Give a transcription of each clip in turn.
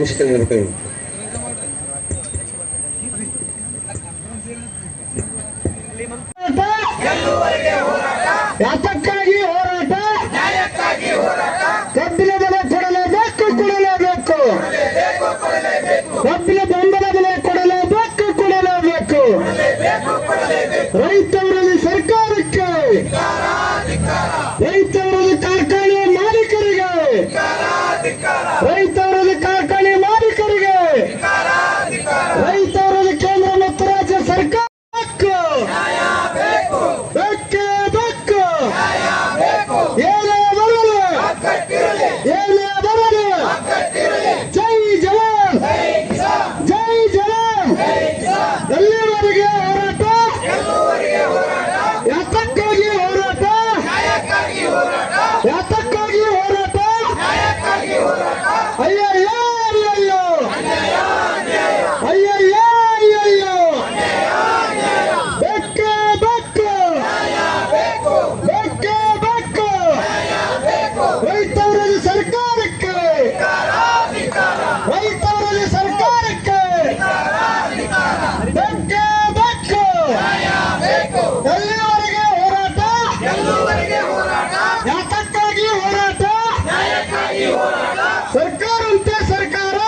ಹಂಚ್ಕೊಂಡಿರ್ಬೇಕು ಯಾತಕ್ಕಾಗಿ ಹೋರಾಟ. ಕಬ್ಬಿನ ಬೆಲೆ ಕೊಡಲೇಬೇಕು ಕೊಡಲೇಬೇಕು. ಕಬ್ಬಿನ ಬೆಂಬಲ ಬೆಲೆ ಕೊಡಲೇಬೇಕು ಕೊಡಲೇಬೇಕು. ರೈತವರಲ್ಲಿ ಸರ್ಕಾರಕ್ಕೆ ರೈತವರಲ್ಲಿ ಕಾರ್ಖಾನೆ ಮಾಲೀಕರಿಗೆ ರೈತವರಲ್ಲಿ ಕಾರ್ಖಾನೆ ಮಾಲೀಕರಿಗೆ ರೈತವರಲ್ಲಿ ಕೇಂದ್ರ ಮತ್ತು ರಾಜ್ಯ ಸರ್ಕಾರಕ್ಕೆ ಬೆಕ್ಕೆ ಬೆಕ್ಕು ಏನೇ ಬರಲು ಏನೇ ಬರಲು ಜೈ ಜವಾನ್ ಜೈ ಜವಾನ್ ಎಲ್ಲಿವರೆಗೆ ಹೋರಾಟ ಯಾತಕ್ಕಾಗಿ ಹೋರಾಟ ಯಾತಕ್ಕಾಗಿ ಹೋರಾಟ ಅಯ್ಯಯ್ಯೋ ಅಯ್ಯಯ್ಯೋ ಅಯ್ಯಯ್ಯೋ ಅಯ್ಯಯ್ಯೋ ಬೆಕ್ಕೆ ಬೆಕ್ಕು ಬೆಕ್ಕೆ ಬೆಕ್ಕು ರೈತವರಲ್ಲಿ ಸರ್ಕಾರಕ್ಕೆ ರೈತವರಲ್ಲಿ ಸರ್ಕಾರಕ್ಕೆ ಬೆಕ್ಕೆ ಬೆಕ್ಕು ಎಲ್ಲಿವರೆಗೆ ಹೋರಾಟ ಯಾತಕ್ಕಾಗಿ ಹೋರಾಟ ಸರ್ಕಾರಂತೆ ಸರ್ಕಾರ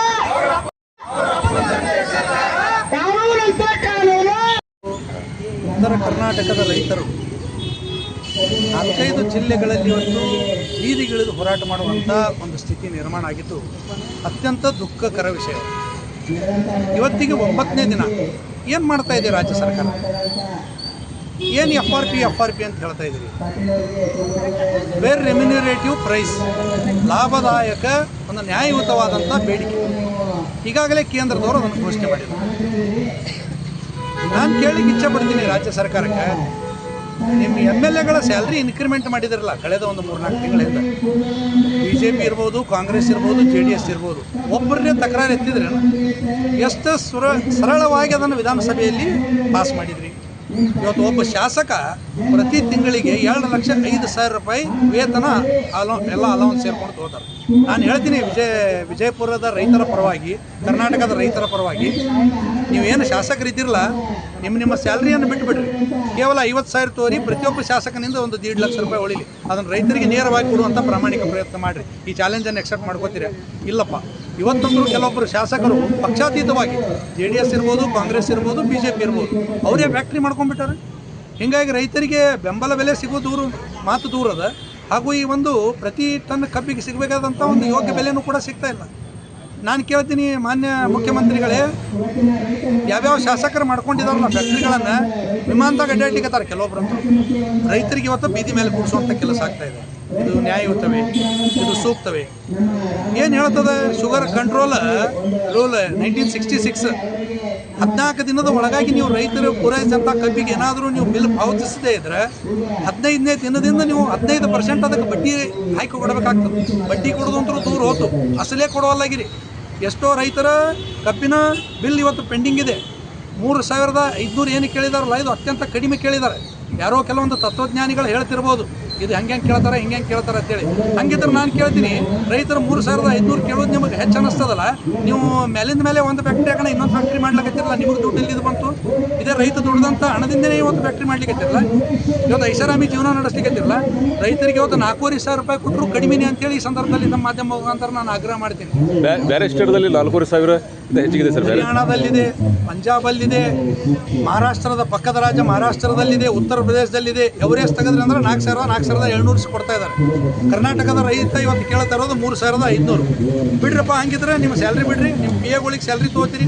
ಕಾನೂನಂತೆ ಕಾನೂನು ಉತ್ತರ ಕರ್ನಾಟಕದ ರೈತರು ನಾಲ್ಕೈದು ಜಿಲ್ಲೆಗಳಲ್ಲಿ ಇವತ್ತು ಬೀದಿಗಿಳಿದು ಹೋರಾಟ ಮಾಡುವಂಥ ಒಂದು ಸ್ಥಿತಿ ನಿರ್ಮಾಣ ಆಗಿದ್ದು ಅತ್ಯಂತ ದುಃಖಕರ ವಿಷಯ. ಇವತ್ತಿಗೆ ಒಂಬತ್ತನೇ ದಿನ. ಏನು ಮಾಡ್ತಾ ಇದೆ ರಾಜ್ಯ ಸರ್ಕಾರ? ಏನು F R P F R P ಅಂತ ಹೇಳ್ತಾ ಇದ್ದೀರಿ? ವೆರ್ ರೆಮ್ಯುನರೇಟಿವ್ ಪ್ರೈಸ್ ಲಾಭದಾಯಕ, ಒಂದು ನ್ಯಾಯಯುತವಾದಂಥ ಬೇಡಿಕೆ. ಈಗಾಗಲೇ ಕೇಂದ್ರದವರು ಅದನ್ನು ಘೋಷಣೆ ಮಾಡಿದ್ದಾರೆ ನಾನು ಕೇಳಿಕ್ಕೆ ಇಚ್ಛೆ ಪಡ್ತೀನಿ ರಾಜ್ಯ ಸರ್ಕಾರಕ್ಕೆ. ನಿಮ್ಮ ಎಂ ಎಲ್ ಎಗಳ ಸ್ಯಾಲ್ರಿ ಇನ್ಕ್ರಿಮೆಂಟ್ ಮಾಡಿದಿರಲ್ಲ, ಕಳೆದ ಒಂದು ಮೂರ್ನಾಲ್ಕು ತಿಂಗಳಿಂದ. ಬಿ ಜೆ ಪಿ ಇರ್ಬೋದು, ಕಾಂಗ್ರೆಸ್ ಇರ್ಬೋದು, ಜೆ ಡಿ ಎಸ್ ಇರ್ಬೋದು, ಒಬ್ಬರನ್ನೇ ತಕರಾರು ಎತ್ತಿದ್ರೆ ಎಷ್ಟು ಸುರ, ಸರಳವಾಗಿ ಅದನ್ನು ವಿಧಾನಸಭೆಯಲ್ಲಿ ಪಾಸ್ ಮಾಡಿದ್ರಿ. ಇವತ್ತು ಒಬ್ಬ ಶಾಸಕ ಪ್ರತಿ ತಿಂಗಳಿಗೆ ಎರಡು ಲಕ್ಷ ಐದು ಸಾವಿರ ರೂಪಾಯಿ ವೇತನ ಅಲೋ, ಎಲ್ಲ ಅಲೌನ್ಸ್ ಸೇರ್ಕೊಂಡು ಹೋಗ್ತಾರೆ ನಾನು ಹೇಳ್ತೀನಿ ವಿಜಯ, ವಿಜಯಪುರದ ರೈತರ ಪರವಾಗಿ, ಕರ್ನಾಟಕದ ರೈತರ ಪರವಾಗಿ ನೀವೇನು ಶಾಸಕರಿದ್ದಿರಲ್ಲ, ನಿಮ್ಮ ನಿಮ್ಮ ಸ್ಯಾಲ್ರಿಯನ್ನು ಬಿಟ್ಟುಬಿಡ್ರಿ ಕೇವಲ ಐವತ್ತು ಸಾವಿರ ತೋರಿ ಪ್ರತಿಯೊಬ್ಬ ಶಾಸಕನಿಂದ ಒಂದು ದೀಡ್ ಲಕ್ಷ ರೂಪಾಯಿ ಉಳಿಲಿ. ಅದನ್ನು ರೈತರಿಗೆ ನೇರವಾಗಿ ಕೊಡುವಂಥ ಪ್ರಾಮಾಣಿಕ ಪ್ರಯತ್ನ ಮಾಡಿರಿ. ಈ ಚಾಲೆಂಜನ್ನು ಎಕ್ಸೆಪ್ಟ್ ಮಾಡ್ಕೋತೀರಾ? ಇಲ್ಲಪ್ಪ. ಇವತ್ತೊಂದು ಕೆಲವೊಬ್ಬರು ಶಾಸಕರು ಪಕ್ಷಾತೀತವಾಗಿ, ಜೆ ಡಿ ಎಸ್ ಇರ್ಬೋದು, ಕಾಂಗ್ರೆಸ್ ಇರ್ಬೋದು, ಬಿ ಜೆ ಪಿ ಇರ್ಬೋದು, ಅವರೇ ಫ್ಯಾಕ್ಟ್ರಿ ಮಾಡ್ಕೊಂಡ್ಬಿಟ್ಟಾರೆ? ಹೀಗಾಗಿ ರೈತರಿಗೆ ಬೆಂಬಲ ಬೆಲೆ ಸಿಗೋ ದೂರ, ಮಾತು ದೂರ ಅದ. ಹಾಗೂ ಈ ಒಂದು ಪ್ರತಿ ಟನ್ ಕಬ್ಬಿಗೆ ಸಿಗಬೇಕಾದಂಥ ಒಂದು ಯೋಗ್ಯ ಬೆಲೆನೂ ಕೂಡ ಸಿಗ್ತಾ ಇಲ್ಲ. ನಾನು ಕೇಳ್ತೀನಿ ಮಾನ್ಯ ಮುಖ್ಯಮಂತ್ರಿಗಳೇ, ಯಾವ್ಯಾವ ಶಾಸಕರು ಮಾಡ್ಕೊಂಡಿದಾರಲ್ಲ ಫ್ಯಾಕ್ಟ್ರಿಗಳನ್ನು ವಿಮಾನದಾಗ ಅಡ್ಡಾಡ್ಲಿಕ್ಕತ್ತಾರೆ ಕೆಲವೊಬ್ಬರು ರೈತರಿಗೆ ಇವತ್ತು ಬೀದಿ ಮೇಲೆ ಕೂಡಿಸುವಂಥ ಕೆಲಸ ಆಗ್ತಾ ಇದೆ. ಇದು ನ್ಯಾಯಯುತವೇ, ಇದು ಸೂಕ್ತವೇ? ಏನು ಹೇಳ್ತದೆ? Sugar control rule nineteen sixty six. ಹದಿನಾಲ್ಕು ದಿನದ ಒಳಗಾಗಿ ನೀವು ರೈತರು ಪೂರೈಸಿದಂಥ ಕಬ್ಬಿಗೆ ಏನಾದರೂ ನೀವು ಬಿಲ್ ಪಾವತಿಸದೇ ಇದ್ರೆ ಹದಿನೈದನೇ ದಿನದಿಂದ ನೀವು ಹದಿನೈದು ಪರ್ಸೆಂಟ್ ಅದಕ್ಕೆ ಬಡ್ಡಿ ಹಾಕಿ ಕೊಡಬೇಕಾಗ್ತದೆ. ಬಡ್ಡಿ ಕೊಡೋದಂತೂ ದೂರ ಹೋತು. ಅಸಲೇ ಕೊಡುವಲ್ಲಾಗಿರಿ. ಎಷ್ಟೋ ರೈತರ ಕಬ್ಬಿನ ಬಿಲ್ ಇವತ್ತು ಪೆಂಡಿಂಗ್ ಇದೆ. ಮೂರು ಸಾವಿರದ ಐದುನೂರು ಏನು ಕೇಳಿದಾರಲ್ಲ, ಇದು ಅತ್ಯಂತ ಕಡಿಮೆ ಕೇಳಿದ್ದಾರೆ. ಯಾರೋ ಕೆಲವೊಂದು ತತ್ವಜ್ಞಾನಿಗಳು ಹೇಳ್ತಿರ್ಬೋದು ಇದು ಹಂಗೆ ಹೆಂಗೆ ಕೇಳ್ತಾರೆ ಹಿಂಗೆ ಹೆಂಗೆ ಕೇಳ್ತಾರೆ ಅಂತೇಳಿ. ಹಂಗಿದ್ರೆ ನಾನು ಕೇಳ್ತೀನಿ ರೈತರು ಮೂರು ಸಾವಿರದ ಐದುನೂರು ಕೇಳೋದು ನಿಮಗೆ ಹೆಚ್ಚು ಅನ್ನಿಸ್ತದಲ್ಲ ನೀವು ಮೇಲಿಂದ ಮೇಲೆ ಒಂದು ಫ್ಯಾಕ್ಟ್ರಿ ಹಾಕೋಣ ಇನ್ನೊಂದು ಫ್ಯಾಕ್ಟ್ರಿ ಮಾಡ್ಲಿಕ್ಕತ್ತಿರಲ್ಲ ನಿಮಗೆ ದುಡ್ಡು ಇಲ್ಲಿದ್ದು ಬಂತು? ಇದೇ ರೈತ ದುಡ್ದಂಥ ಹಣದಿಂದನೇ ಇವತ್ತು ಫ್ಯಾಕ್ಟ್ರಿ ಮಾಡ್ಲಿಕ್ಕತ್ತಿರಲ್ಲ ಇವತ್ತು ಐಷಾರಾಮಿ ಜೀವನ ನಡೆಸ್ಲಿಕ್ಕತ್ತಿರಲ್ಲ ರೈತರಿಗೆ ಇವತ್ತು ನಾಲ್ಕೂವರೆ ಸಾವಿರ ರೂಪಾಯಿ ಕೊಟ್ಟರು ಕಡಿಮೆನೆ ಅಂತೇಳಿ ಈ ಸಂದರ್ಭದಲ್ಲಿ ನಮ್ಮ ಮಾಧ್ಯಮ ಮುಖಾಂತರ ನಾನು ಆಗ್ರಹ ಮಾಡ್ತೀನಿ. ಬೇರೆ ಸ್ಟೇಟ್ದಲ್ಲಿ ನಾಲ್ಕೂವರೆ ಸಾವಿರ ಹೆಚ್ಚಿಗೆ ಹೆಚ್ಚಿಗಿದೆ ಸರ್ ಹರಿಯಾಣದಲ್ಲಿದೆ ಪಂಜಾಬಲ್ಲಿದೆ ಮಹಾರಾಷ್ಟ್ರದ ಪಕ್ಕದ ರಾಜ್ಯ ಮಹಾರಾಷ್ಟ್ರದಲ್ಲಿದೆ ಉತ್ತರ ಪ್ರದೇಶದಲ್ಲಿದೆ. ಎವರೇಜ್ ತೆಗೆದ್ರೆ ಅಂದ್ರೆ ನಾಲ್ಕು ಸಾವಿರದ ನಾಲ್ಕು ಸಾವಿರದ ಏಳ್ನೂರು ಕೊಡ್ತಾ ಇದ್ದಾರೆ. ಕರ್ನಾಟಕದ ರೈತ ಇವತ್ತು ಕೇಳ್ತಾ ಇರೋದು ಮೂರು ಸಾವಿರದ ಐದುನೂರು. ಬಿಡ್ರಪ್ಪ ಹಂಗಿದ್ರೆ ನಿಮ್ಮ ಸ್ಯಾಲ್ರಿ ಬಿಡ್ರಿ ನಿಮ್ಮ ಪಿ ಎಗಳಿಗೆ ಸ್ಯಾಲ್ರಿ ತೊಗೋತೀರಿ.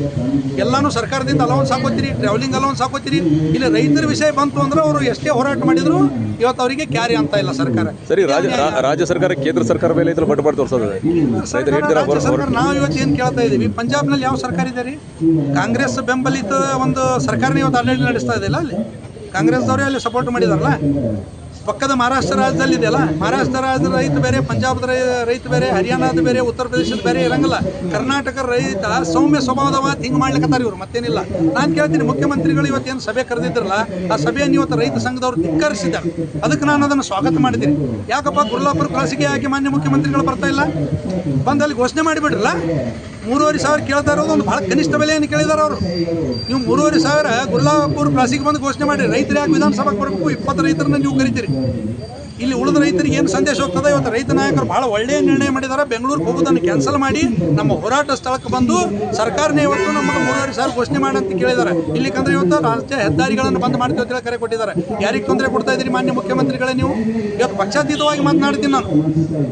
ಎಲ್ಲಾನು ಸರ್ಕಾರದಿಂದ ಅಲೌನ್ಸ್ ಹಾಕೋತೀರಿ ಟ್ರಾವೆಲಿಂಗ್ ಅಲೌನ್ಸ್ ಹಾಕೋತೀರಿ. ಇಲ್ಲಿ ರೈತರ ವಿಷಯ ಬಂತು ಅಂದ್ರೆ ಅವರು ಎಷ್ಟೇ ಹೋರಾಟ ಮಾಡಿದ್ರು ಇವತ್ತು ಅವರಿಗೆ ಕ್ಯಾರಿ ಅಂತ ಇಲ್ಲ ಸರ್ಕಾರ. ಸರಿ ರಾಜ್ಯ ಸರ್ಕಾರ ಕೇಂದ್ರ ಸರ್ಕಾರ ಮೇಲೆ ಇದ್ರ ಬಟ್ ತೋರಿಸೋದು ಸರ್ಕಾರ ನಾವು ಇವತ್ತು ಏನು ಕೇಳ್ತಾ ಇದ್ದೀವಿ ಪಂಜಾಬ್ನಲ್ಲಿ ಯಾವ ಸರ್ಕಾರ ಇದೆ ರೀ? ಕಾಂಗ್ರೆಸ್ ಬೆಂಬಲಿತ ಒಂದು ಸರ್ಕಾರನೇ ಇವತ್ತು ಆಡಳಿತ ನಡೆಸ್ತಾ ಇದೆ ಅಲ್ಲಿ? ಕಾಂಗ್ರೆಸ್ದವರೇ ಅಲ್ಲಿ ಸಪೋರ್ಟ್ ಮಾಡಿದಾರಲ್ಲ? ಪಕ್ಕದ ಮಹಾರಾಷ್ಟ್ರ ರಾಜ್ಯದಲ್ಲಿ ಇದೆಯಲ್ಲ ಮಹಾರಾಷ್ಟ್ರ ರಾಜ್ಯದ ರೈತ ಬೇರೆ ಪಂಜಾಬದ ರೈತ ಬೇರೆ, ಹರಿಯಾಣದ ಬೇರೆ, ಉತ್ತರ ಪ್ರದೇಶದ ಬೇರೆ ಇರಂಗಿಲ್ಲ. ಕರ್ನಾಟಕ ರೈತ ಸೌಮ್ಯ ಸ್ವಭಾವದವಾದ ಹಿಂಗೆ ಮಾಡ್ಲಿಕ್ಕತ್ತಾರ ಇವ್ರು, ಮತ್ತೇನಿಲ್ಲ. ನಾನು ಕೇಳ್ತೀನಿ, ಮುಖ್ಯಮಂತ್ರಿಗಳು ಇವತ್ತೇನು ಸಭೆ ಕರೆದಿದ್ರಲ್ಲ, ಆ ಸಭೆಯನ್ನು ಇವತ್ತು ರೈತ ಸಂಘದವರು ಧಿಕ್ಕರಿಸಿದ್ದಾರೆ. ಅದಕ್ಕೆ ನಾನು ಅದನ್ನು ಸ್ವಾಗತ ಮಾಡಿದ್ದೀನಿ ಯಾಕಪ್ಪ ಗುರ್ಲಾಪುರ ಖಾಸಗಿ ಆಗಿ ಮಾನ್ಯ ಮುಖ್ಯಮಂತ್ರಿಗಳು ಬರ್ತಾ ಇಲ್ಲ? ಬಂದಲ್ಲಿ ಘೋಷಣೆ ಮಾಡಿಬಿಡ್ರಲ್ಲ? ಮೂರುವರೆ ಸಾವಿರ ಕೇಳ್ತಾ ಇರೋದು ಒಂದು ಭಾಳ ಕನಿಷ್ಠ ಬೆಲೆಯನ್ನು ಕೇಳಿದಾರೆ ಅವರು. ನೀವು ಮೂರುವರೆ ಸಾವಿರ ಗುಲ್ಲಾಪುರ್ ಪ್ಲಾಸಿಗೆ ಬಂದು ಘೋಷಣೆ ಮಾಡಿ ರೈತರು ಯಾಕೆ ವಿಧಾನಸಭೆಗೆ ಬರಬೇಕು, ಇಪ್ಪತ್ತು ರೈತರನ್ನ ನೀವು ಕರಿತೀರಿ. ಇಲ್ಲಿ ಉಳಿದ ರೈತರಿಗೆ ಏನು ಸಂದೇಶ ಹೋಗ್ತದೆ? ಇವತ್ತು ರೈತ ನಾಯಕರು ಭಾಳ ಒಳ್ಳೆಯ ನಿರ್ಣಯ ಮಾಡಿದ್ದಾರೆ. ಬೆಂಗಳೂರಿಗೆ ಹೋಗೋದನ್ನು ಕ್ಯಾನ್ಸಲ್ ಮಾಡಿ ನಮ್ಮ ಹೋರಾಟ ಸ್ಥಳಕ್ಕೆ ಬಂದು ಸರ್ಕಾರನೇ ಇವತ್ತು ನಮ್ಮನ್ನು ಮೂರುವರೆ ಸಾವಿರ ಘೋಷಣೆ ಮಾಡಿ ಅಂತ ಕೇಳಿದ್ದಾರೆ. ಇಲ್ಲಿಕಂದ್ರೆ ಇವತ್ತು ರಾಜ್ಯ ಹೆದ್ದಾರಿಗಳನ್ನು ಬಂದ್ ಮಾಡ್ತೀವಿ ಅಂತ ಕರೆ ಕೊಟ್ಟಿದ್ದಾರೆ. ಯಾರಿಗೆ ತೊಂದರೆ ಕೊಡ್ತಾ ಇದ್ದೀರಿ ಮಾನ್ಯ ಮುಖ್ಯಮಂತ್ರಿಗಳೇ ನೀವು? ಪಕ್ಷಾತೀತವಾಗಿ ಮಾತನಾಡ್ತೀನಿ ನಾನು.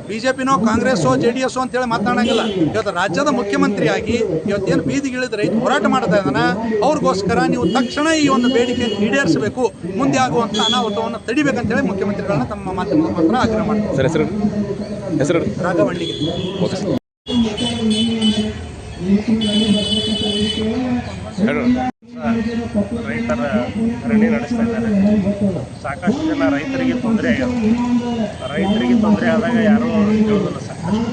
ಬಿ ಜೆ ಪಿನೋ ಕಾಂಗ್ರೆಸ್ಸೋ ಜೆ ಡಿ ಎಸ್ಸೋ ಅಂತೇಳಿ ಮಾತನಾಡಂಗಿಲ್ಲ. ಇವತ್ತು ರಾಜ್ಯದ ಮುಖ್ಯಮಂತ್ರಿಯಾಗಿ ಇವತ್ತೇನು ಬೀದಿಗಿಳಿದ ರೈತ ಹೋರಾಟ ಮಾಡ್ತಾ ಇದ್ದಾನೆ ಅವ್ರಿಗೋಸ್ಕರ ನೀವು ತಕ್ಷಣ ಈ ಒಂದು ಬೇಡಿಕೆಯನ್ನು ಈಡೇರಿಸಬೇಕು ಮುಂದೆ ಆಗುವಂಥ ಅನಾಹುತವನ್ನು ತಡಿಬೇಕಂತೇಳಿ ಮುಖ್ಯಮಂತ್ರಿಗಳನ್ನ ತಮ್ಮ ಮಾತಿನ ಮಾತ್ರ ಆಗ್ರಹ ಮಾಡ್ತಾರೆ ಸರ್ ಹೆಸರು ಹೆಸರು ರಾಘವಳ್ಳಿಗೆ ಓಕೆ ಸರ್ ಹೇಳಿ ರೈತರ ಧರಣಿ ನಡೆಸ್ತಾ ಇದ್ದಾರೆ ಸಾಕಷ್ಟು ಜನ ರೈತರಿಗೆ ತೊಂದರೆ ರೈತರಿಗೆ ತೊಂದರೆ ಆದಾಗ ಯಾರೂ ಕೇಳೋದಿಲ್ಲ ಸಾಕಷ್ಟು.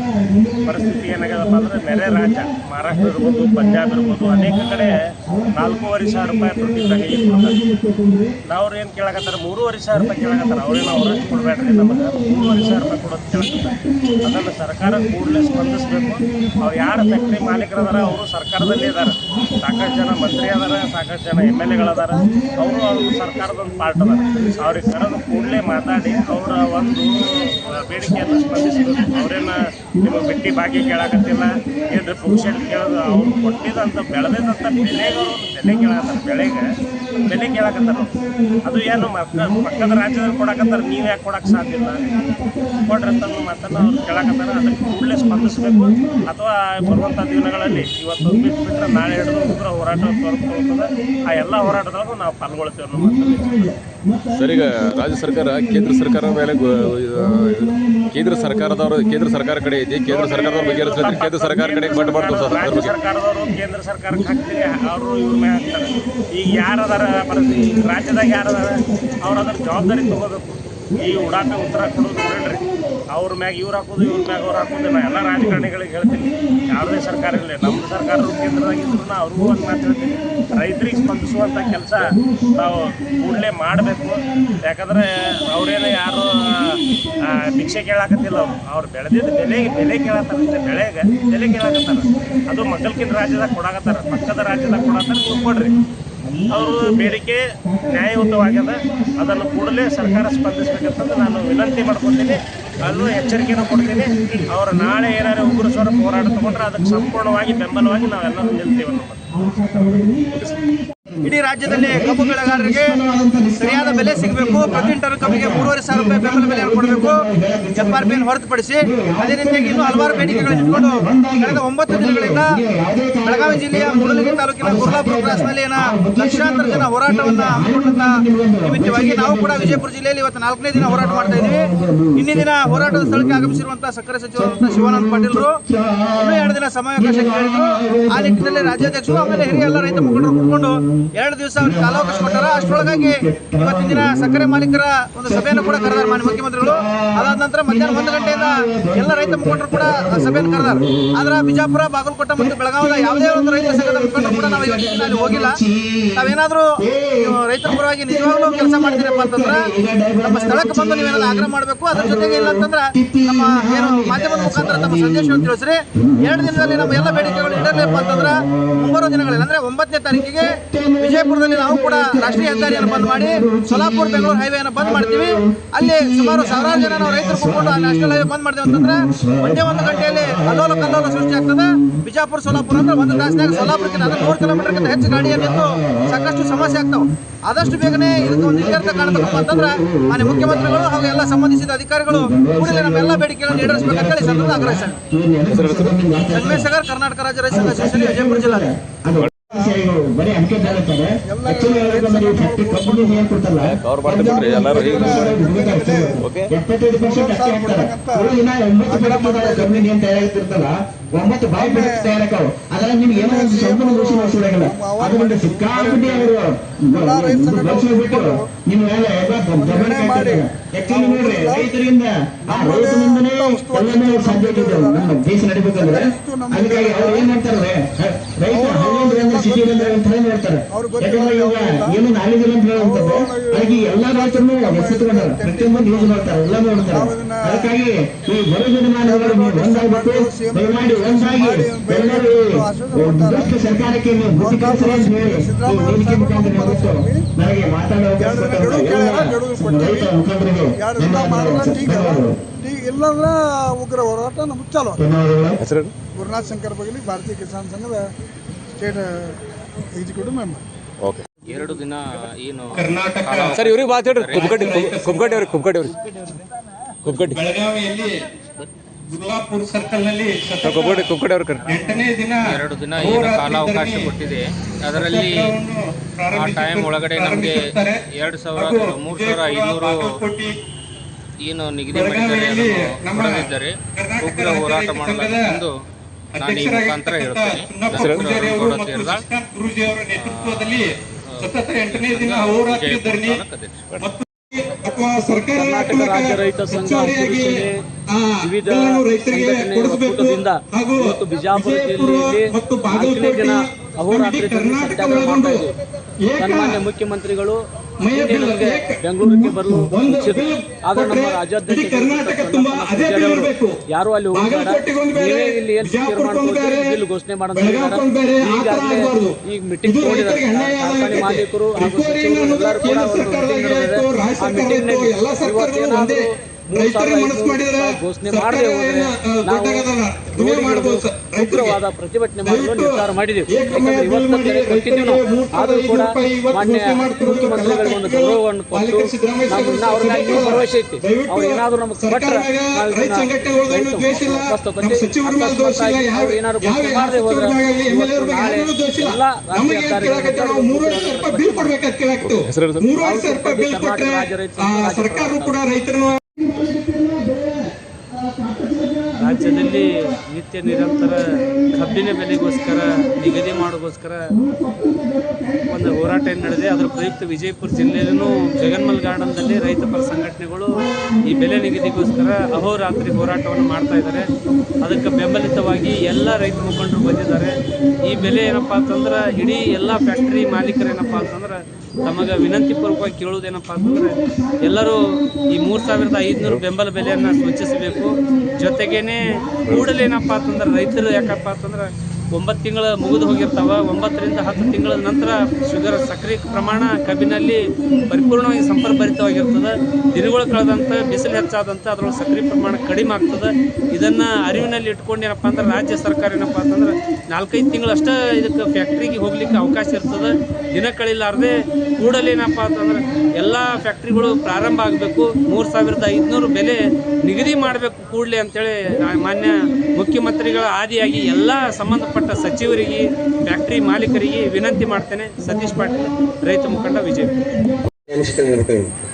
ಪರಿಸ್ಥಿತಿ ಏನಾಗ್ಯದಪ್ಪ ಅಂದ್ರೆ ನೆರೆ ರಾಜ್ಯ, ಮಹಾರಾಷ್ಟ್ರ ಇರ್ಬೋದು, ಪಂಜಾಬ್ ಇರ್ಬೋದು, ಅನೇಕ ಕಡೆ ನಾಲ್ಕೂವರೆ ಸಾವಿರ ರೂಪಾಯಿ ಪ್ರತಿ ಟನ್ನಿಗೆ ಕೊಡ್ತಾರೆ ನಾವು ಏನು ಕೇಳಕತ್ತಾರೆ? ಮೂರುವರೆ ಸಾವಿರ ರೂಪಾಯಿ ಕೇಳಕತ್ತಾರೆ. ಅವ್ರೇನು ಅವರಷ್ಟು ಕೊಡಬೇಡ್ರಿ ನಮಗೆ. ಮೂರುವರೆ ಸಾವಿರ ರೂಪಾಯಿ ಕೊಡೋದು ಕೇಳಕತ್ತಾರೆ ಅದನ್ನು ಸರ್ಕಾರ ಕೂಡಲೇ ಸ್ಪಂದಿಸಬೇಕು. ಅವ್ರು ಯಾರು ಫ್ಯಾಕ್ಟ್ರಿ ಮಾಲೀಕರದಾರ ಅವರು ಸರ್ಕಾರದಲ್ಲಿ ಇದ್ದಾರೆ ಸಾಕಷ್ಟು ಜನ ಮಂತ್ರಿ ಅದಾರ, ಸಾಕಷ್ಟು ಜನ ಎಂ ಎಲ್ ಎಗಳದಾರ ಅವರು ಅವ್ರ ಸರ್ಕಾರದ ಒಂದು ಪಾರ್ಟ್ ಅದಾರ. ಅವ್ರಿಗೆ ಕರೆದು ಕೂಡಲೇ ಮಾತಾಡಿ ಅವರ ಒಂದು ಬೇಡಿಕೆಯನ್ನು ಸ್ಪಂದಿಸಬೇಕು ಅವರೇನ ನಿಮ್ಮ ಬಾಕಿ ಕೇಳಕತ್ತಿಲ್ಲ. ಏನು ಫಂಕ್ಷನ್ ಕೇಳೋದು ಅವ್ರು ಕೊಟ್ಟಿದ್ದಂಥ ಬೆಳೆದಂಥ ಬೆಲೆಗೆ ಅವ್ರು ಬೆಲೆ ಕೇಳಕತ್ತಾರ ಬೆಳೆಗೆ ಬೆಲೆ ಕೇಳಕತ್ತಾರ ಅದು ಏನು ಮಕ್ಕ ಪಕ್ಕದ ರಾಜ್ಯದಲ್ಲಿ ಕೊಡಕತ್ತಾರ ನೀವು ಯಾಕೆ ಕೊಡಕ್ಕೆ ಸಾಧ್ಯ ಇಲ್ಲ? ಕೊಡ್ರಿ ಅಂತ ಮಾತನ್ನ ಅವ್ರು ಕೇಳಕತ್ತಾರ. ಅದಕ್ಕೆ ಕೂಡಲೇ ಸ್ಪಂದಿಸಬೇಕು. ಅಥವಾ ಬರುವಂಥ ದಿನಗಳಲ್ಲಿ ಇವತ್ತು ಬಿಟ್ಬಿಟ್ರೆ ನಾಳೆ ಹಿಡಿದು ಉಗ್ರ ಹೋರಾಟ ತೋರಿಸ್ಕೊಳ್ತದೆ ಆ ಎಲ್ಲ ಹೋರಾಟದೊಳಗೂ ನಾವು ಪಾಲ್ಗೊಳ್ತೇವೆ ಅನ್ನೋ ಸರಿಗ ರಾಜ್ಯ ಸರ್ಕಾರ ಕೇಂದ್ರ ಸರ್ಕಾರ ಮೇಲೆ ಕೇಂದ್ರ ಸರ್ಕಾರದವರು ಕೇಂದ್ರ ಸರ್ಕಾರ ಕಡೆ ಐತಿ ಕೇಂದ್ರ ಸರ್ಕಾರದವ್ರ ಬಗ್ಗೆ ಕೇಂದ್ರ ಸರ್ಕಾರ ಕಡೆ ಬಟ್ ಮಾಡ್ತಾರೆ ಸರ್ಕಾರದವರು ಕೇಂದ್ರ ಸರ್ಕಾರಕ್ಕೆ ಹಾಕ್ತೀವಿ ಅವರು ಇವ್ರ ಮೇಲೆ ಹಾಕ್ತಾರೆ. ಈಗ ಯಾರದಾರ ಈಗ ರಾಜ್ಯದಾಗ ಯಾರದಾರ ಅವ್ರು ಅದ್ರ ಜವಾಬ್ದಾರಿ ತಗೋಬೇಕು. ಈ ಉಡಾಕ ಉತ್ತರ ಕೊಡೋದು ಬಿಡ್ರಿ ಅವ್ರ ಮ್ಯಾಗ ಇವ್ರು ಹಾಕೋದು, ಇವ್ರ ಮ್ಯಾಗ ಅವ್ರು ಹಾಕೋದು. ನಾ ಎಲ್ಲ ರಾಜಕಾರಣಿಗಳಿಗೆ ಹೇಳ್ತೀನಿ. ಯಾವುದೇ ಸರ್ಕಾರ ಇರಲಿ ನಮ್ಮ ಸರ್ಕಾರ ಕೇಂದ್ರದಾಗಿದ್ರು ನಾ ಅವ್ರಿಗೂ ಒಂದು ಮಾತು ಹೇಳ್ತೀನಿ. ರೈತರಿಗೆ ಸ್ಪಂದಿಸುವಂಥ ಕೆಲಸ ನಾವು ಕೂಡಲೇ ಮಾಡಬೇಕು. ಯಾಕಂದ್ರೆ ಅವ್ರೇನು ಯಾರು ಭಿಕ್ಷೆ ಕೇಳಾಕತ್ತಿಲ್ಲ ಅವ್ರು. ಅವ್ರು ಬೆಳೆದಿದ್ದ ಬೆಲೆಗೆ ಬೆಲೆ ಕೇಳತ್ತಾರ ಬೆಳೆಗೆ, ಬೆಲೆ ಕೇಳಾಕತ್ತಾರ. ಅದು ಮಗ್ಗಲ್ಕಿನ ರಾಜ್ಯದಾಗ ಕೊಡಾಕತ್ತಾರ. ಪಕ್ಕದ ರಾಜ್ಯದಾಗ ಕೊಡತ್ತಾರ ನೀವು ಕೊಡ್ರಿ ಅವರು ಬೇಡಿಕೆ ನ್ಯಾಯಯುತವಾಗ್ಯದ ಅದನ್ನು ಕೂಡಲೇ ಸರ್ಕಾರ ಸ್ಪಂದಿಸಬೇಕಂತಂದು ನಾನು ವಿನಂತಿ ಮಾಡ್ಕೊತೀನಿ ಅಲ್ಲೂ ಎಚ್ಚರಿಕೆಯನ್ನು ಕೊಡ್ತೀನಿ. ಅವರು ನಾಳೆ ಏನಾದ್ರು ಉಗ್ರ ಸ್ವರ ಹೋರಾಟ ತಗೊಂಡ್ರೆ ಅದಕ್ಕೆ ಸಂಪೂರ್ಣವಾಗಿ ಬೆಂಬಲವಾಗಿ ನಾವೆಲ್ಲರೂ ನಿಲ್ತೀವಿ. ಇಡೀ ರಾಜ್ಯದಲ್ಲಿ ಕಬ್ಬು ಬೆಳೆಗಾರರಿಗೆ ಸರಿಯಾದ ಬೆಲೆ ಸಿಗಬೇಕು. ಪ್ರತಿ ಟನ್ ಕಬ್ಬಿಗೆ ಮೂರುವರೆ ಸಾವಿರ ರೂಪಾಯಿ ಬೆಂಬಲ ಬೆಲೆಯನ್ನು ಕೊಡಬೇಕು. ಎಫ್ ಆರ್ ಪಿಯನ್ನು ಹೊರತುಪಡಿಸಿ ಅದೇ ರೀತಿಯಾಗಿ ಇನ್ನೂ ಹಲವಾರು ಬೇಡಿಕೆಗಳನ್ನು ಇಟ್ಕೊಂಡು ಕಳೆದ ಒಂಬತ್ತು ದಿನಗಳಿಂದ ಬೆಳಗಾವಿ ಜಿಲ್ಲೆಯ ಮುಳಲಗಿ ತಾಲೂಕಿನ ಗುರ್ಲಾಪುರ ಕ್ರಾಸ್ನಲ್ಲಿ ಏನ ಲಕ್ಷಾಂತರ ಜನ ಹೋರಾಟವನ್ನು ಹಮ್ಮಿಕೊಂಡಂತ ನಿಮಿತ್ತವಾಗಿ ನಾವು ಕೂಡ ವಿಜಯಪುರ ಜಿಲ್ಲೆಯಲ್ಲಿ ಇವತ್ತು ನಾಲ್ಕನೇ ದಿನ ಹೋರಾಟ ಮಾಡ್ತಾ ಇದ್ದೀವಿ. ಇನ್ನಿನ ದಿನ ಹೋರಾಟದ ಸ್ಥಳಕ್ಕೆ ಆಗಮಿಸಿರುವಂತಹ ಸಕ್ಕರೆ ಸಚಿವರಾದಂತಹ ಶಿವಾನಂದ ಪಾಟೀಲ್ರು ಇನ್ನೂ ಎರಡು ದಿನ ಸಮಯಾವಕಾಶ ಕೇಳಿದ್ರು. ಆ ನಿಟ್ಟಿನಲ್ಲಿ ರಾಜ್ಯಾಧ್ಯಕ್ಷರು, ಆಮೇಲೆ ಹಿರಿಯ ಎಲ್ಲ ರೈತ ಮುಖಂಡರು ಕೂತ್ಕೊಂಡು ಎರಡು ದಿವಸ ಅವ್ರಿಗೆ ಕಾಲಾವಕಾಶ ಕೊಟ್ಟಾರ. ಅಷ್ಟರೊಳಗಾಗಿ ಇವತ್ತಿನ ದಿನ ಸಕ್ಕರೆ ಮಾಲೀಕರ ಒಂದು ಸಭೆಯನ್ನು ಕೂಡ ಕರೆದಾರ ಮಾನ್ಯ ಮುಖ್ಯಮಂತ್ರಿಗಳು. ಅದಾದ ನಂತರ ಮಧ್ಯಾಹ್ನ ಒಂದು ಗಂಟೆಯಿಂದ ಎಲ್ಲ ರೈತ ಮುಖಂಡರು ಕೂಡ ಸಭೆಯನ್ನು ಕರೆದಾರ. ಆದ್ರೆ ಬಿಜಾಪುರ, ಬಾಗಲಕೋಟೆ ಮತ್ತು ಬೆಳಗಾವಿದ ಯಾವುದೇ ಒಂದು ರೈತ ಸಂಘದ ಮುಖಂಡರು ಕೂಡ ನಾವು ಇವತ್ತಿನ ಹೋಗಿಲ್ಲ. ನಾವೇನಾದ್ರೂ ನೀವು ರೈತರ ಪರವಾಗಿ ನಿಜವಾಗ್ಲೂ ಕೆಲಸ ಮಾಡ್ತೀರಪ್ಪ ಅಂತಂದ್ರೆ ನಮ್ಮ ಸ್ಥಳಕ್ಕೆ ಬಂದು ನೀವೇನಾದ್ರು ಆಗ್ರಹ ಮಾಡಬೇಕು. ಅದ್ರ ಜೊತೆಗೆ ಇಲ್ಲ ಅಂತಂದ್ರೆ ನಮ್ಮ ಏನು ಮಾಧ್ಯಮದ ಮುಖಾಂತರ ತಮ್ಮ ಸಂದೇಶವನ್ನು ತಿಳಿಸ್ರಿ. ಎರಡು ದಿನದಲ್ಲಿ ನಮ್ಮ ಎಲ್ಲ ಬೇಡಿಕೆಗಳು ಈಡೇರಲಿಪ್ಪ ಅಂತಂದ್ರೆ ಮುಂಬರುವ ದಿನಗಳಲ್ಲಿ, ಅಂದ್ರೆ ಒಂಬತ್ತನೇ ತಾರೀಕಿಗೆ ವಿಜಯಪುರದಲ್ಲಿ ನಾವು ಕೂಡ ರಾಷ್ಟ್ರೀಯ ಹೆದ್ದಾರಿಯನ್ನು ಬಂದ್ ಮಾಡಿ ಸೊಲಾಪುರ ಬೆಂಗಳೂರು ಹೈವೇಯನ್ನು ಬಂದ್ ಮಾಡ್ತೀವಿ. ಅಲ್ಲಿ ಸುಮಾರು ಸಾವಿರಾರು ಜನ ನಾವು ರೈತರು ಕೂತ್ಕೊಂಡು ಆ ನ್ಯಾಷನಲ್ ಹೈವೇ ಬಂದ್ ಮಾಡ್ತೀವಿ ಅಂತಂದ್ರೆ ಒಂದೇ ಒಂದು ಗಂಟೆಯಲ್ಲಿ ಅಲ್ಲೋಲ ಕಲ್ಲೋಲ ಸೃಷ್ಟಿ ಆಗ್ತದೆ. ಬಿಜಾಪುರ ಸೊಲಾಪುರ ಅಂದ್ರೆ ಒಂದು ತಾಸಿನಾಗ ಸೊಲಾಪುರಕ್ಕೆ ಅಂದ್ರೆ ನೂರು ಕಿಲೋಮೀಟರ್ಗಿಂತ ಹೆಚ್ಚು ಗಾಡಿಯಲ್ಲಿ ನಿಂತು ಸಾಕಷ್ಟು ಸಮಸ್ಯೆ ಆಗ್ತಾವೆ. ಆದಷ್ಟು ಬೇಗನೆ ಇದಕ್ಕೆ ಒಂದು ಇತ್ಯರ್ಥ ಕಾಣಬೇಕು ಅಂತಂದ್ರೆ ಮಾನ್ಯ ಮುಖ್ಯಮಂತ್ರಿಗಳು ಹಾಗೂ ಎಲ್ಲ ಸಂಬಂಧಿಸಿದ ಅಧಿಕಾರಿಗಳು ಕೂಡಲೇ ನಮ್ಮ ಎಲ್ಲ ಬೇಡಿಕೆಗಳನ್ನು ಈಡೇರಿಸಬೇಕಂತ ಹೇಳಿ ಸಂದರ್ಭ ಆಗ್ರಹಿಸ್ತಾರೆ ಸಂಗಮೇಶ್ ಸಗರ್ ಕರ್ನಾಟಕ ರಾಜ್ಯ ರೈತ ಸಂಘ ಅಸೋಸಿಯೇಷನ್ ವಿಜಯಪುರ ಜಿಲ್ಲೆ ಸಮಸ್ಯೆಗಳು ಬರೀ ಅಂಕೆ ತಾಲೂಕಲ್ಲ ಆಕ್ಚುಲಿ ಹೇಳ್ಬೇಕಂದ್ರೆ ನೀವು ಫ್ಯಾಕ್ಟ್ರಿ ಕಬ್ಬು ಏನ್ ಕೊಡ್ತಲ್ಲ ಕವರ್ ಮಾಡ್ತಾರೆ ಬಿಡ್ರಿ ಎಲ್ಲರೂ ಹೀಗೆ ಓಕೆ ಎಪ್ಪತ್ತೈದು ಪರ್ಸೆಂಟ್ ಅಷ್ಟೇ ಹಾಕ್ತಾರೆ. ಉಳಿದ ಇನ್ನ ಒಂಬತ್ತು ಪರ್ಸೆಂಟ್ ಕಮ್ಮಿ ಏನ್ ತಯಾರಾಗ್ತಿರ್ತಲ್ಲ ಒಂಬತ್ತು ಬಾಯಿ ಅದರ ಅದ್ರಾಗ ನಿಮ್ಗೆ ಏನೋ ಒಂದು ಸ್ವಲ್ಪ ದೋಷ ನೋಡಿಲ್ಲ ಅದರಿಂದ ಸಿಕ್ಕಾಪಟ್ಟಿ ಅವರು ಬಿಟ್ಟು ನಿಮ್ಮ ಮೇಲೆ ಎಲ್ಲ. ಯಾಕಂದ್ರೆ ನೋಡ್ರಿ ರೈತರಿಂದ ಆ ರೈತನಿಂದನೇ ಎಲ್ಲನೂ ಸಾಧ್ಯತೆ ಇದೆ ನಮ್ಮ ದೇಶ ನಡಿಬೇಕಂದ್ರೆ ಅದಕ್ಕಾಗಿ ಅವ್ರು ಏನ್ ಮಾಡ್ತಾರೆ ರೈತ ಹಳ್ಳಿಯಿಂದ ಸಿಟಿ ಬಂದ್ರೆ ಅಂತ ಹೇಳಿ ನೋಡ್ತಾರೆ. ಯಾಕಂದ್ರೆ ಇವಾಗ ಏನು ನಾಲಿಗೆ ಅಂತ ಹೇಳುವಂಥದ್ದು. ಅದಕ್ಕೆ ಎಲ್ಲಾ ರೈತರನ್ನು ಎಸೆತ್ಕೊಂಡಾರ ಪ್ರತಿಯೊಂದು ಯೂಸ್ ಮಾಡ್ತಾರೆ ಎಲ್ಲ ನೋಡ್ತಾರೆ. ಅದಕ್ಕಾಗಿ ಈ ಬರೋ ನೀವು ಒಂದಾಗಬೇಕು. ದಯಮಾಡಿ ಒಂದಾಗಿ ಸರ್ಕಾರಕ್ಕೆ ನನಗೆ ಮಾತಾಡೋ ಅವಕಾಶ ಕೊಟ್ಟಂತ ಎಲ್ಲ ರೈತ ಮುಖಂಡರಿಗೆ ಎರಡು ದಿನ ಮಾಡಿದ್ರೆ ಧನ್ಯವಾದಗಳು ಟೀಕ್ ಅದ ಧನ್ಯವಾದಗಳು ಉಗ್ರ ಹೋರಾಟ ನಮ್ಗೆ ಚಾಲು. ಗುರುನಾಥ್ ಶಂಕರ್ ಬಗಲಿ ಭಾರತೀಯ ಕಿಸಾನ್ ಸಂಘದ ಸ್ಟೇಟ್ ಎಕ್ಸಿಕ್ಯೂಟಿವ್ ಮೆಂಬರ್. ಓಕೆ. ಎರಡು ದಿನ ಏನು ಸರ್ ಇವ್ರಿಗೆ ಮಾತಾಡ್ರಿ. ಕುಬ್ಕಡ್ಡಿ ಕುಬ್ಕಡ್ಡಿ ಅವ್ರಿಗೆ ಕುಬ್ಕಡ್ಡಿ ಅವ್ರಿಗೆ. ಕುಬ್ಕಡ್ಡಿ ಬೆಳಗಾವಿಯಲ್ಲಿ ಗುರುವಾಪುರ ಸರ್ಕಲ್ನಲ್ಲಿ ಎಂಟನೇ ದಿನ ಎರಡು ದಿನ ಏನು ಕಾಲಾವಕಾಶ ಕೊಟ್ಟಿದೆ. ಅದರಲ್ಲಿ ಆ ಟೈಮ್ ಒಳಗಡೆ ನಮಗೆ ಎರಡು ಸಾವಿರ ಮೂರು ಸಾವಿರ ಐನೂರು ಏನು ನಿಗದಿ ಮಾಡಿದ್ದಾರೆ ಕೊಡದಿದ್ದರೆ ಉಗ್ರ ಹೋರಾಟ ಮಾಡಲಾಗುತ್ತೆಂದು ನಾನು ಈ ಮುಖಾಂತರ ಹೇಳ್ತೇನೆ ಸತತ ಎಂಟನೇ ದಿನ ಹೋರಾಟ ಅಥವಾ ಸರ್ಕಾರ ರಾಜ್ಯ ರೈತ ಸಂಘ ವಿವಿಧ ಎಲ್ಲವನ್ನೂ ರೈತರಿಗೆ ಕೊಡಿಸಬೇಕು ಒಕ್ಕೂಟದಿಂದ ಹಾಗೂ ಇವತ್ತು ಬಿಜಾಪುರ ಜಿಲ್ಲೆಯಲ್ಲಿ ಮತ್ತು ನಾಲ್ಕನೇ ದಿನ ಬಾಗಲಕೋಟೆ ಅಹೋರಾತ್ರಿ ಕರ್ನಾಟಕ ಸತ್ಯಾಗ್ರಹ ಒಳಗೊಂಡು ಮಾಡ್ತಾ ಇದ್ದೀವಿ. ಏಕ ಸನ್ಮಾನ್ಯ ಮುಖ್ಯಮಂತ್ರಿಗಳು ಬೆಂಗಳೂರಿಗೆ ಬರಲು ಆದ್ರೆ ನಮ್ಮ ರಾಜ್ಯಾಧ್ಯಕ್ಷ. ಯಾರು ಅಲ್ಲಿ ಇಲ್ಲಿ ಏನು ಬಿಲ್ ಘೋಷಣೆ ಮಾಡೋದು ಈಗ ಮೀಟಿಂಗ್ ಕಾರ್ಖಾನೆ ಮಾಲೀಕರು ಹಾಗೂ ಸಚಿವರು ಎಲ್ಲರೂ ಕೂಡ ಒಂದು ಮೀಟಿಂಗ್ ನಡೆದಿದೆ. ಆ ಮೀಟಿಂಗ್ನಲ್ಲಿ ಇವತ್ತೇನಾದ್ರೂ ಘೋಷಣೆ ಸರ್ಕಾರ ಮಾಡದೆ ಹೋದ್ರೆ ನಾವು ಉಗ್ರವಾದ ಪ್ರತಿಭಟನೆ ಮಾಡಲು ನಿರ್ಧಾರ ಮಾಡಿದ್ದೀವಿ. ಏಕಮಯ ಯಾಕಂದ್ರೆ ಇವತ್ತು ಕರೆ ಕೊಟ್ಟಿದ್ದೀವಿ ನಾವು ಆದರೂ ಕೂಡ ಮಾನ್ಯ ಮುಖ್ಯಮಂತ್ರಿಗಳಿಗೆ ಒಂದು ಗೌರವವನ್ನು ಕೊಟ್ಟು ನಾವು ಅವ್ರ ಭರವಸೆ ಐತಿ ಅವ್ರು ಏನಾದ್ರು ನಮಗೆ ಕೊಟ್ಟರೆ ಸರ್ಕಾರ ಯಾವ ಏನಾದ್ರು ಘೋಷಣೆ ಮಾಡದೆ ಹೋದ್ರೆ ನಾಳೆ ಎಲ್ಲ ರಾಜ್ಯ ಸರ್ಕಾರ ಕೂಡ ನಾವು ಮೂರುವರೆ ಸಾವಿರ ರೂಪಾಯಿ ಬಿಲ್ ಕೊಡ್ಬೇಕಂತ ಕೇಳಾಕ್ತು ಹೆಸರು ಸರ್? ಮೂರುವರೆ ಸಾವಿರ ರೂಪಾಯಿ ಬಿಲ್ ಕೊಟ್ರೆ ಆ, ಸರ್ಕಾರ ಕೂಡ ರೈತರನ್ನು ರಾಜ್ಯದಲ್ಲಿ ನಿತ್ಯ ನಿರಂತರ ಕಬ್ಬಿನ ಬೆಲೆಗೋಸ್ಕರ, ನಿಗದಿ ಮಾಡೋಗೋಸ್ಕರ ಒಂದು ಹೋರಾಟ ಏನು ನಡೆದಿದೆ, ಅದರ ಪ್ರಯುಕ್ತ ವಿಜಯಪುರ ಜಿಲ್ಲೆಯಲ್ಲೂ ಜಗನ್ಮಲ್ ಗಾರ್ಡನ್ದಲ್ಲಿ ರೈತ ಪರ ಸಂಘಟನೆಗಳು ಈ ಬೆಲೆ ನಿಗದಿಗೋಸ್ಕರ ಅಹೋರಾತ್ರಿ ಹೋರಾಟವನ್ನು ಮಾಡ್ತಾ ಇದ್ದಾರೆ. ಅದಕ್ಕೆ ಬೆಂಬಲಿತವಾಗಿ ಎಲ್ಲ ರೈತ ಮುಖಂಡರು ಬಂದಿದ್ದಾರೆ. ಈ ಬೆಲೆ ಏನಪ್ಪ ಅಂತಂದ್ರೆ, ಇಡೀ ಎಲ್ಲ ಫ್ಯಾಕ್ಟ್ರಿ ಮಾಲೀಕರು ಏನಪ್ಪ ಅಂತಂದ್ರೆ ತಮಗೆ ವಿನಂತಿ ಪೂರ್ವಕವಾಗಿ ಕೇಳುವುದೇನಪ್ಪ ಅಂತಂದ್ರೆ, ಎಲ್ಲರೂ ಈ ಮೂರು ಸಾವಿರದ ಐದುನೂರು ಬೆಂಬಲ ಬೆಲೆಯನ್ನು ಸೂಚಿಸಬೇಕು ಜೊತೆಗೇನೆ ಕೂಡಲೇನಪ್ಪ ಅಂತಂದ್ರೆ, ರೈತರು ಯಾಕಪ್ಪ ಅಂತಂದ್ರೆ ಒಂಬತ್ತು ತಿಂಗಳು ಮುಗಿದು ಹೋಗಿರ್ತಾವ. ಒಂಬತ್ತರಿಂದ ಹತ್ತು ತಿಂಗಳ ನಂತರ ಶುಗರ್ ಸಕ್ಕರೆ ಪ್ರಮಾಣ ಕಬ್ಬಿನಲ್ಲಿ ಪರಿಪೂರ್ಣವಾಗಿ ಸಂಪರ್ಕಭರಿತವಾಗಿರ್ತದೆ. ದಿನಗಳು ಕಳೆದಂಥ ಬಿಸಿಲು ಹೆಚ್ಚಾದಂಥ ಅದರೊಳಗೆ ಸಕ್ಕರೆ ಪ್ರಮಾಣ ಕಡಿಮೆ ಆಗ್ತದೆ. ಇದನ್ನು ಅರಿವಿನಲ್ಲಿ ಇಟ್ಕೊಂಡು ಏನಪ್ಪ ಅಂದ್ರೆ ರಾಜ್ಯ ಸರ್ಕಾರ ಏನಪ್ಪ ಅಂತಂದ್ರೆ ನಾಲ್ಕೈದು ತಿಂಗಳಷ್ಟೇ ಇದಕ್ಕೆ ಫ್ಯಾಕ್ಟ್ರಿಗೆ ಹೋಗ್ಲಿಕ್ಕೆ ಅವಕಾಶ ಇರ್ತದೆ. ದಿನ ಕಳಿಲಾರ್ದೆ ಕೂಡಲೇನಪ್ಪ ಅಂತಂದ್ರೆ ಎಲ್ಲ ಫ್ಯಾಕ್ಟ್ರಿಗಳು ಪ್ರಾರಂಭ ಆಗಬೇಕು. ಮೂರು ಸಾವಿರದ ಐದುನೂರು ಬೆಲೆ ನಿಗದಿ ಮಾಡಬೇಕು ಕೂಡಲೇ ಅಂತೇಳಿ ಮಾನ್ಯ ಮುಖ್ಯಮಂತ್ರಿಗಳ ಆದಿಯಾಗಿ ಎಲ್ಲ ಸಂಬಂಧಪಟ್ಟ ಸಚಿವರಿಗೆ ಫ್ಯಾಕ್ಟರಿ ಮಾಲೀಕರಿಗೆ ವಿನಂತಿ ಮಾಡ್ತೇನೆ. ಸತೀಶ್ ಪಾಟೀಲ್ ರೈತ ಮುಖಂಡ ನಮಸ್ಕಾರ